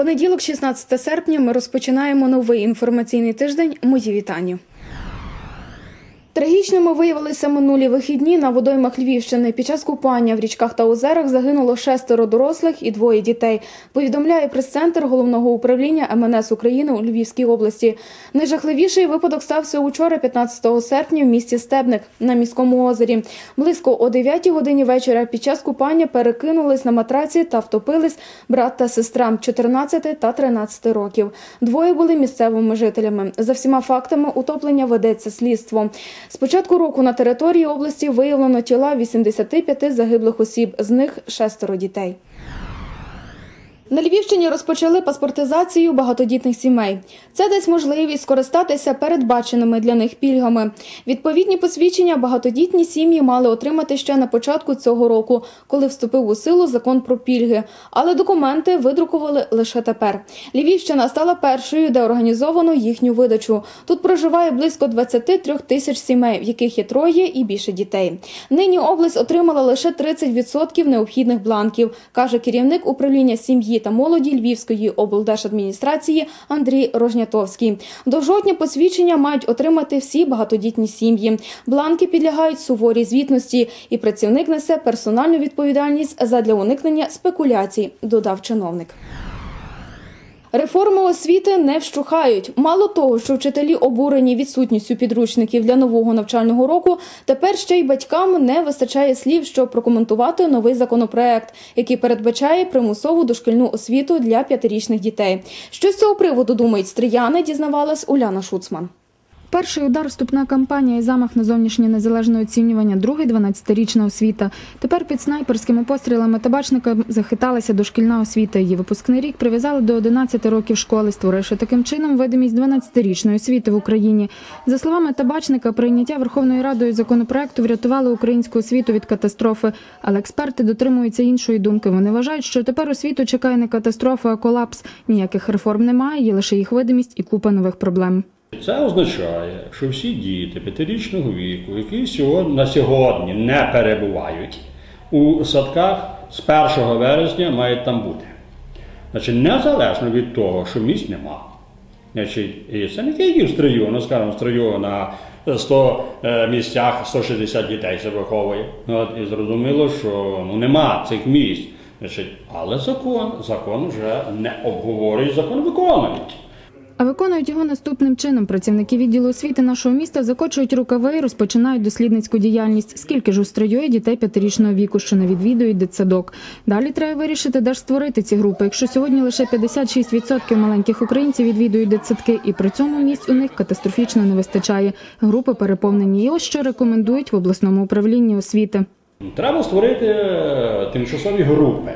Понеділок, 16 серпня, ми розпочинаємо новий інформаційний тиждень. Мої вітання. Трагічними виявилися минулі вихідні на водоймах Львівщини. Під час купання в річках та озерах загинуло шестеро дорослих і двоє дітей. Повідомляє прес-центр головного управління МНС України у Львівській області. Найжахливіший випадок стався учора, 15 серпня, в місті Стебник на міському озері. Близько о 9 годині вечора під час купання перекинулись на матраці та втопились брат та сестра 14 та 13 років. Двоє були місцевими жителями. За всіма фактами утоплення ведеться слідство. З початку року на території області виявлено тіла 85 загиблих осіб, з них шестеро дітей. На Львівщині розпочали паспортизацію багатодітних сімей. Це дасть можливість скористатися передбаченими для них пільгами. Відповідні посвідчення багатодітні сім'ї мали отримати ще на початку цього року, коли вступив у силу закон про пільги. Але документи видрукували лише тепер. Львівщина стала першою, де організовано їхню видачу. Тут проживає близько 23 тисяч сімей, в яких є троє і більше дітей. Нині область отримала лише 30% необхідних бланків, каже керівник управління сім'ї та молоді Львівської облдержадміністрації Андрій Рожнятовський. До жовтня посвідчення мають отримати всі багатодітні сім'ї. Бланки підлягають суворій звітності, і працівник несе персональну відповідальність задля уникнення спекуляцій, додав чиновник. Реформи освіти не вщухають. Мало того, що вчителі обурені відсутністю підручників для нового навчального року, тепер ще й батькам не вистачає слів, щоб прокоментувати новий законопроект, який передбачає примусову дошкільну освіту для п'ятирічних дітей. Що з цього приводу думають стріяни, дізнавалась Уляна Шуцман. Перший удар вступна кампанія і замах на зовнішнє незалежне оцінювання, другий 12-річна освіта. Тепер під снайперськими пострілами табачника захиталася дошкільна освіта. Її випускний рік прив'язали до 11 років школи, створивши таким чином видимість 12-річної освіти в Україні. За словами табачника, прийняття Верховною Радою законопроекту врятувало українську освіту від катастрофи. Але експерти дотримуються іншої думки. Вони вважають, що тепер освіту чекає не катастрофа, а колапс. Ніяких реформ немає, є лише їх видимість і купа нових проблем. Це означає, що всі діти п'ятирічного віку, які сьогодні, на сьогодні не перебувають у садках, з 1 вересня мають там бути. Значить, незалежно від того, що місць нема. Значить, і це не тільки в строю, ну скажімо, в строю на 100 е, місцях 160 дітей це виховує. От, і зрозуміло, що ну, нема цих місць. Значить, але закон, закон вже не обговорюють, закон виконують. А виконують його наступним чином. Працівники відділу освіти нашого міста закочують рукави і розпочинають дослідницьку діяльність. Скільки ж у строю є дітей п'ятирічного віку, що не відвідують дитсадок. Далі треба вирішити, де ж створити ці групи. Якщо сьогодні лише 56% маленьких українців відвідують дитсадки, і при цьому місць у них катастрофічно не вистачає. Групи переповнені. І ось що рекомендують в обласному управлінні освіти. Треба створити е, тимчасові групи,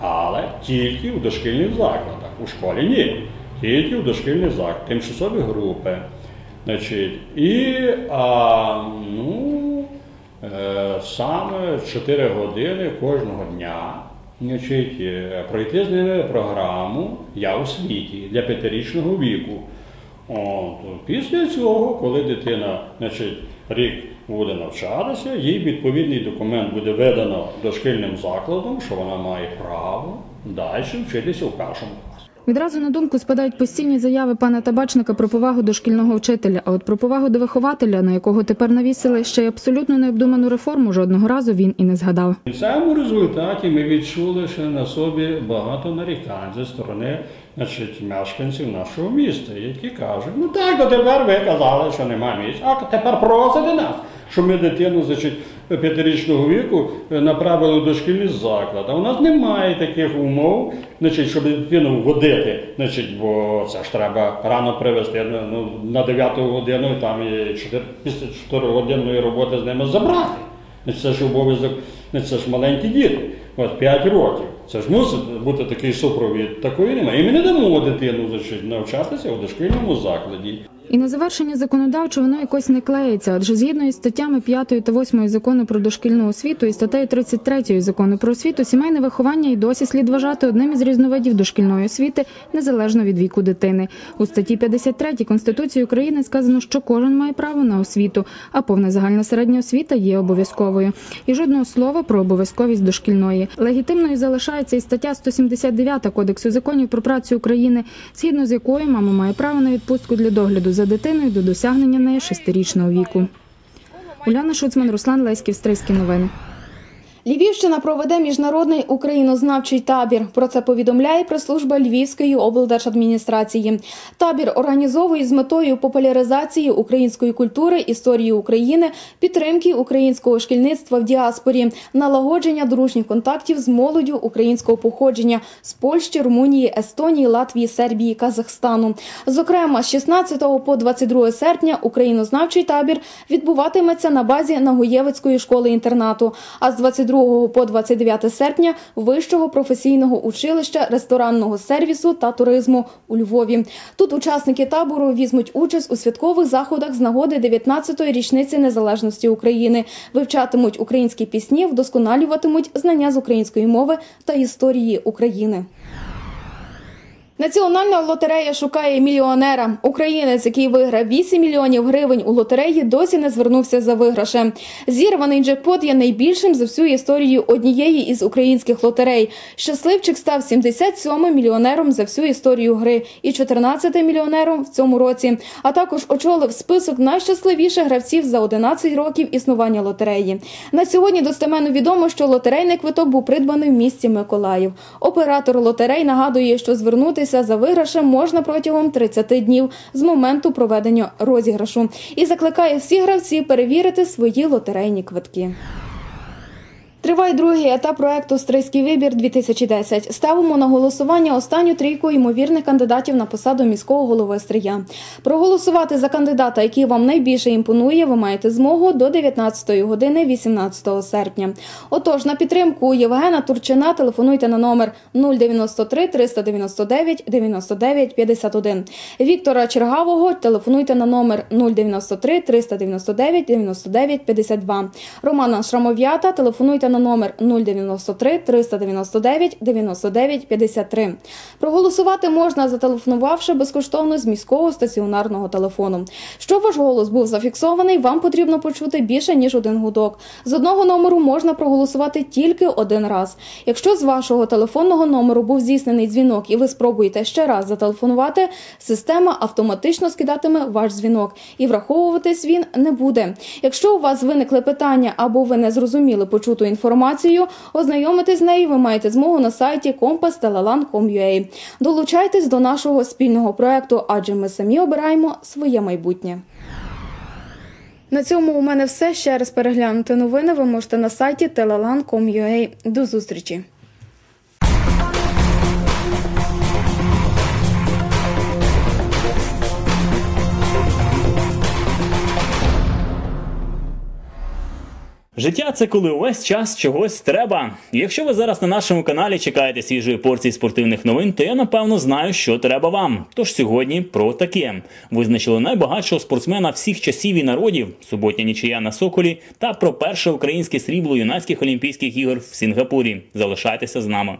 але тільки в дошкільних закладах. У школі ні. Тільки в дошкільних закладах, тимчасові групи. Значить, і а, ну, е, саме 4 години кожного дня значить, е, пройти з ними програму Я у світі для п'ятирічного віку. От, після цього, коли дитина значить, рік буде навчатися, їй відповідний документ буде видано дошкільним закладом, що вона має право далі вчитися першому класі. Відразу на думку спадають постійні заяви пана табачника про повагу до шкільного вчителя. А от про повагу до вихователя, на якого тепер навісили ще й абсолютно необдуману реформу, жодного разу він і не згадав. В цьому результаті ми відчули ще на собі багато нарікань зі сторони значить, мешканців нашого міста, які кажуть, ну так, дотепер ви казали, що немає місць, а тепер просите нас, що ми дитину значить, п'ятирічного віку направили в дошкільний заклад. У нас немає таких умов, значить, щоб дитину водити, значить, бо це ж треба рано привезти ну, на 9 годину, там і 4, після 4 годинної роботи з ними забрати. Це ж обов'язок, це ж маленькі діти, от 5 років. Це ж мусить бути такий супровід. Такої немає. І ми не дамо дитину значить, навчатися у дошкільному закладі. І на завершення законодавчо воно якось не клеїться, адже згідно із статтями 5 та 8 закону про дошкільну освіту і статтею 33 закону про освіту, сімейне виховання і досі слід вважати одним із різновидів дошкільної освіти незалежно від віку дитини. У статті 53 Конституції України сказано, що кожен має право на освіту, а повна загальна середня освіта є обов'язковою. І жодного слова про обов'язковість дошкільної. Легітимною залишає складається і стаття 179 Кодексу законів про працю України, згідно з якою мама має право на відпустку для догляду за дитиною до досягнення неї шестирічного віку. Уляна Шуцман, Руслан Леськів, Стрийські новини. Львівщина проведе міжнародний українознавчий табір. Про це повідомляє прес-служба Львівської облдержадміністрації. Табір організовують з метою популяризації української культури, історії України, підтримки українського шкільництва в діаспорі, налагодження дружніх контактів з молоддю українського походження з Польщі, Румунії, Естонії, Латвії, Сербії, Казахстану. Зокрема, з 16 по 22 серпня українознавчий табір відбуватиметься на базі Нагоєвицької школи-інтернату, а з 22 по 29 серпня Вищого професійного училища ресторанного сервісу та туризму у Львові. Тут учасники табору візьмуть участь у святкових заходах з нагоди 19-ї річниці незалежності України, вивчатимуть українські пісні, вдосконалюватимуть знання з української мови та історії України. Національна лотерея шукає мільйонера. Українець, який виграв 8 мільйонів гривень у лотереї, досі не звернувся за виграшем. Зірваний джекпот є найбільшим за всю історію однієї із українських лотерей. Щасливчик став 77-м мільйонером за всю історію гри і 14-м мільйонером в цьому році. А також очолив список найщасливіших гравців за 11 років існування лотереї. На сьогодні достеменно відомо, що лотерейний квиток був придбаний в місті Миколаїв. Оператор лотерей нагадує, що звернутися за виграшем можна протягом 30 днів з моменту проведення розіграшу і закликає всі гравці перевірити свої лотерейні квитки. Триває другий етап проекту Стрийський вибір 2010 Ставимо на голосування останню трійку ймовірних кандидатів на посаду міського голови Стрия. Проголосувати за кандидата, який вам найбільше імпонує, ви маєте змогу до 19 години 18 серпня. Отож, на підтримку Євгена Турчина телефонуйте на номер 093 399 99 51. Віктора Чергавого телефонуйте на номер 093 399 99 52. Романа Шрамов'ята телефонуйте на номер 093 399 99 53. Проголосувати можна, зателефонувавши безкоштовно з міського стаціонарного телефону. Щоб ваш голос був зафіксований, вам потрібно почути більше ніж один гудок. З одного номеру можна проголосувати тільки один раз. Якщо з вашого телефонного номеру був здійснений дзвінок і ви спробуєте ще раз зателефонувати, система автоматично скидатиме ваш дзвінок і враховуватись він не буде. Якщо у вас виникли питання або ви не зрозуміли почуту інформацію, ознайомитись з нею ви маєте змогу на сайті compass.telelan.com.ua. Долучайтесь до нашого спільного проекту, адже ми самі обираємо своє майбутнє. На цьому у мене все. Ще раз переглянути новини ви можете на сайті telelan.com.ua. До зустрічі! Життя це коли увесь час чогось треба. Якщо ви зараз на нашому каналі чекаєте свіжої порції спортивних новин, то я напевно знаю, що треба вам. Тож сьогодні про таке визначили найбагатшого спортсмена всіх часів і народів суботня нічия на Соколі та про перше українське срібло юнацьких олімпійських ігор в Сінгапурі. Залишайтеся з нами.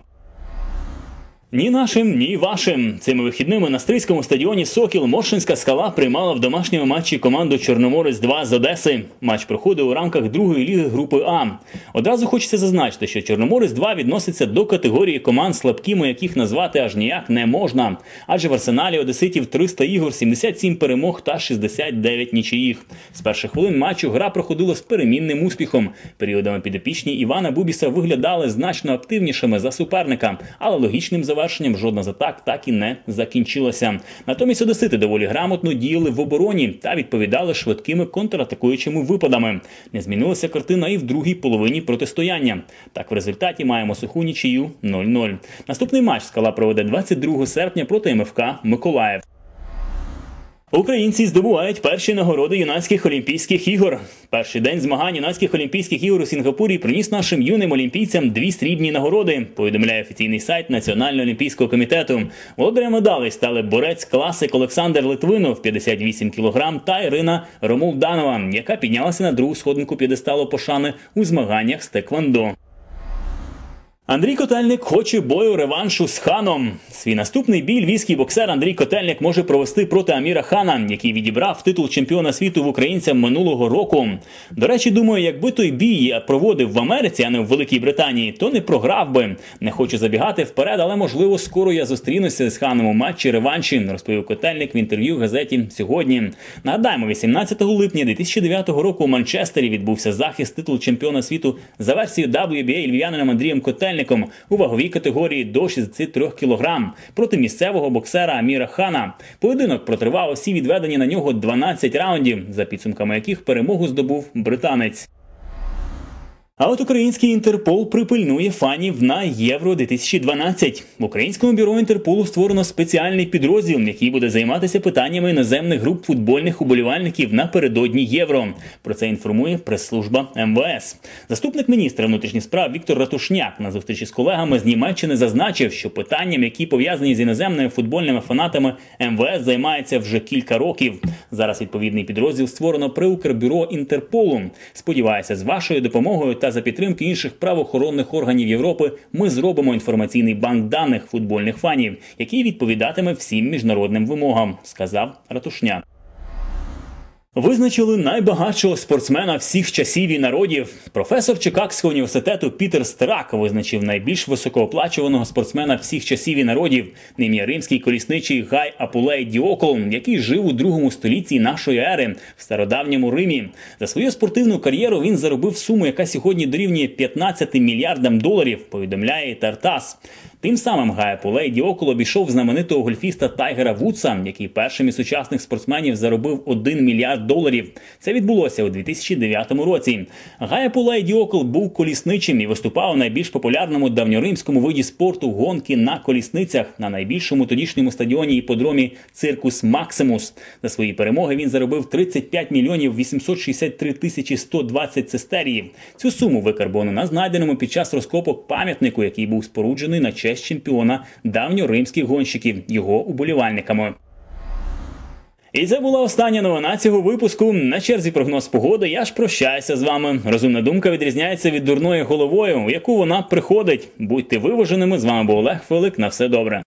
Ні нашим, ні вашим. Цими вихідними на стрийському стадіоні Сокіл Моршинська скала приймала в домашньому матчі команду Чорноморець 2 з Одеси. Матч проходив у рамках другої ліги групи А. Одразу хочеться зазначити, що Чорноморець 2 відноситься до категорії команд, слабкими яких назвати аж ніяк не можна. Адже в арсеналі Одеситів 300 ігор, 77 перемог та 69 нічиїх. З перших хвилин матчу гра проходила з перемінним успіхом. Періодами підопічні Івана Бубіса виглядали значно активнішими за суперника, але логічним завершенням жодна з атак так і не закінчилася. Натомість одесити доволі грамотно діяли в обороні та відповідали швидкими контратакуючими випадами. Не змінилася картина і в другій половині протистояння. Так в результаті маємо суху нічию 0-0. Наступний матч скала проведе 22 серпня проти МФК Миколаїв. Українці здобувають перші нагороди юнацьких олімпійських ігор. Перший день змагань юнацьких олімпійських ігор у Сінгапурі приніс нашим юним олімпійцям дві срібні нагороди. Повідомляє офіційний сайт Національного олімпійського комітету. Володарем медалей стали борець класик Олександр Литвинов 58 кг та Ірина Ромулданова, яка піднялася на другу сходинку п'єдесталу пошани у змаганнях з Теквондо. Андрій Котельник хоче бою реваншу з ханом. Свій наступний бій львівський боксер Андрій Котельник може провести проти Аміра Хана, який відібрав титул чемпіона світу в українцям минулого року. До речі, думаю, якби той бій проводив в Америці, а не в Великій Британії, то не програв би. Не хочу забігати вперед, але можливо скоро я зустрінуся з ханом у матчі реванші, розповів Котельник в інтерв'ю газеті сьогодні. Нагадаємо, 18 липня 2009 року у Манчестері відбувся захист титулу чемпіона світу за версією WBA львів'янином Андрієм Котельником у ваговій категорії до 63 кг проти місцевого боксера Аміра Хана. Поєдинок протривав усі відведені на нього 12 раундів, за підсумками яких перемогу здобув британець. А от український Інтерпол припильнує фанів на Євро 2012. В українському бюро Інтерполу створено спеціальний підрозділ, який буде займатися питаннями іноземних груп футбольних уболівальників напередодні євро. Про це інформує прес-служба МВС. Заступник міністра внутрішніх справ Віктор Ратушняк на зустрічі з колегами з Німеччини зазначив, що питанням, які пов'язані з іноземними футбольними фанатами, МВС займається вже кілька років. Зараз відповідний підрозділ створено при Укрбюро Інтерполу. Сподіваюся, з вашою допомогою та за підтримки інших правоохоронних органів Європи ми зробимо інформаційний банк даних футбольних фанів, який відповідатиме всім міжнародним вимогам, сказав Ратушняк. Визначили найбагатшого спортсмена всіх часів і народів. Професор Чикагського університету Пітер Стерак визначив найбільш високооплачуваного спортсмена всіх часів і народів. Є римський колісничий Гай Апулей Діокол, який жив у другому столітті нашої ери в стародавньому Римі. За свою спортивну кар'єру він заробив суму, яка сьогодні дорівнює 15 мільярдам доларів. Повідомляє Тартас. Тим самим Гай Апулей Діокол обійшов знаменитого гольфіста Тайгера Вудса, який першим із сучасних спортсменів заробив 1 мільярд доларів. Це відбулося у 2009 році. Гай Апулей Діокол був колісничим і виступав у найбільш популярному давньоримському виді спорту гонки на колісницях на найбільшому тодішньому стадіоні іподромі Циркус Максимус. За свої перемоги він заробив 35 мільйонів 863 тисячі 120 цистеріїв. Цю суму викарбону на знайденому під час розкопок пам'ятнику, який був споруджений на честь чемпіона давньоримських гонщиків його уболівальниками. І це була остання новина цього випуску. На черзі прогноз погоди. Я ж прощаюся з вами. Розумна думка відрізняється від дурної головою, у яку вона приходить. Будьте виваженими. З вами був Олег Фелик. На все добре.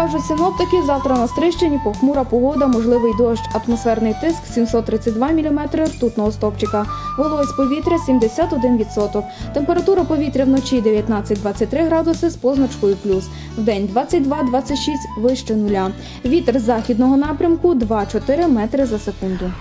Кажуть синоптики, завтра на Стрищині похмура погода, можливий дощ, атмосферний тиск 732 мм ртутного стопчика, вологість повітря 71%, температура повітря вночі 19-23 градуси з позначкою плюс, в день 22-26 вище нуля. Вітер західного напрямку 2-4 метри за секунду.